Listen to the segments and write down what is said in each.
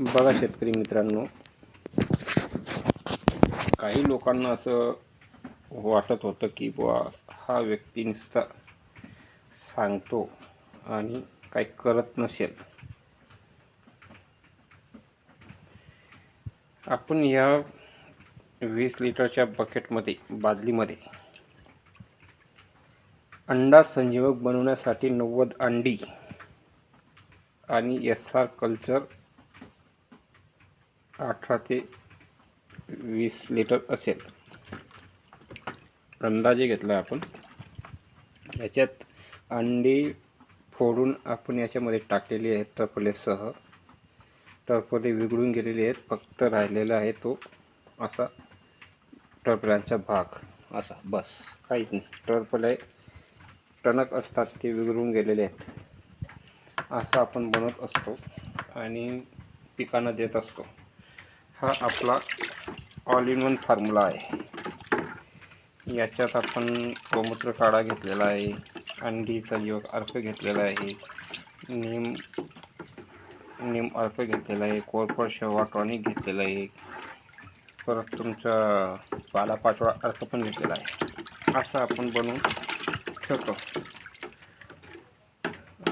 बघा शेतकरी मित्रांनो काही लोकांना असं वाटत होतं की बुवा हा व्यक्ती नुसता सांगतो आणि काही करत नसेल. आपण या वीस लिटरच्या बकेटमध्ये बादलीमध्ये अंडा संजीवक बनवण्यासाठी नव्वद अंडी आणि एस आर कल्चर अठरा ते वीस लिटर असेल. अंदाजे घेतला आपण. याच्यात अंडी फोडून आपण याच्यामध्ये टाकलेली आहेत टरफलेसह टर्फले विघडून गेलेले आहेत फक्त राहिलेला आहे तो असा टरफल्यांचा भाग. असा बस. काहीच नाही. टर्फले टणक असतात ते विघडून गेलेले आहेत. असं आपण बनवत असतो आणि पिकांना देत असतो. हा आपला ऑल इन वन फॉर्म्युला आहे. याच्यात आपण गोमूत्र काढा घेतलेला आहे अंडीचा योग अर्क घेतलेला आहे नीम नीम अर्क घेतलेला आहे कोरफड शेवा टॉनिक घेतलेला आहे. परत तुमचा पालापाचोळा अर्क पण घेतलेला आहे. असं आपण बनवून ठेवतो.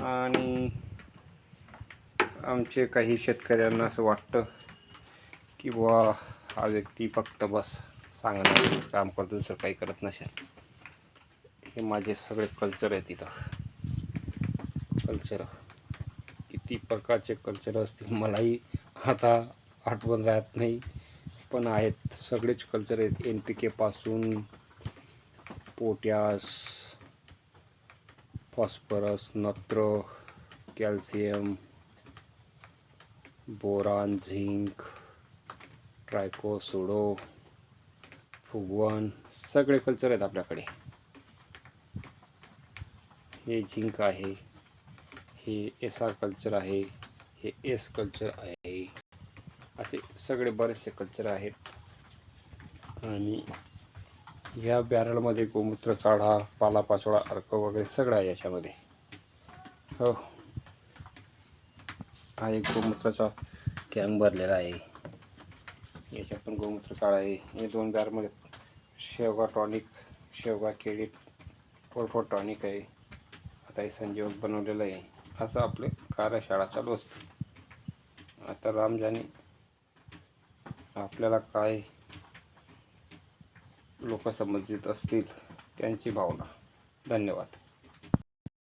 आणि आमचे काही शेतकऱ्यांना असं वाटतं की बुवा हा व्यक्ती फक्त बस सांगणार काम करतो दुसरं काही करत नसेल. हे माझे सगळे कल्चर आहे तिथं कल्चर किती प्रकारचे कल्चर असतील मलाही आता आठवण राहत नाही. पण आहेत सगळेच कल्चर आहेत. एन पी केपासून पोटॅश फॉस्फरस नत्र कॅल्शियम बोरान झिंक ट्रायकोसोडो फुगवन सगळे कल्चर आहेत आपल्याकडे. हे झिंक आहे हे एस आर कल्चर आहे हे एस कल्चर आहे. असे सगळे बरेचसे कल्चर आहेत. आणि या बॅरलमध्ये गोमूत्र काढा पालापाचोळा अर्क वगैरे सगळं आहे याच्यामध्ये. हो. हा एक गोमूत्राचा कॅन भरलेला आहे. याच्यात पण गोमूत्र काढा. आहे हे दोन बॅरमध्ये शेवगा टॉनिक शेवगा केळी फोडफोड टॉनिक आहे. आता हे संजीवक बनवलेलं आहे. असं आपले कार्यशाळा चालू असते. आता रामजाने आपल्याला काय लोक समजित असतील त्यांची भावना. धन्यवाद.